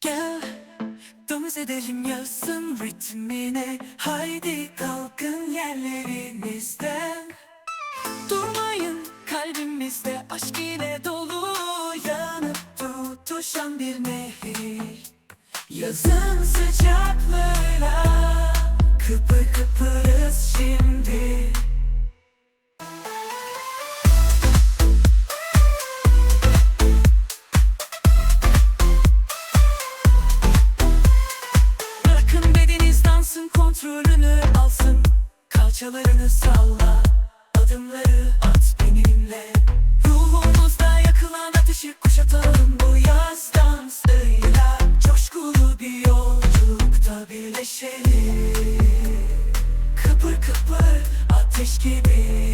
Gel Domuz edelim yazsın ritmine. Haydi kalkın yerlerinizden Durmayın kalbimizde aşk ile dolu. Yanıp tutuşan bir nehir. Yazın sıcaklığıyla Kıpır kıpırız şimdi Bırakın bedeniz dansın kontrolünü alsın. Kalçalarını salla Adımları at benimle. Ruhumuzda yakılan ateşi kuşatalım. Bu yaz dansıyla Coşkulu bir yolculukta birleşelim. Kıpır kıpır ateş gibi.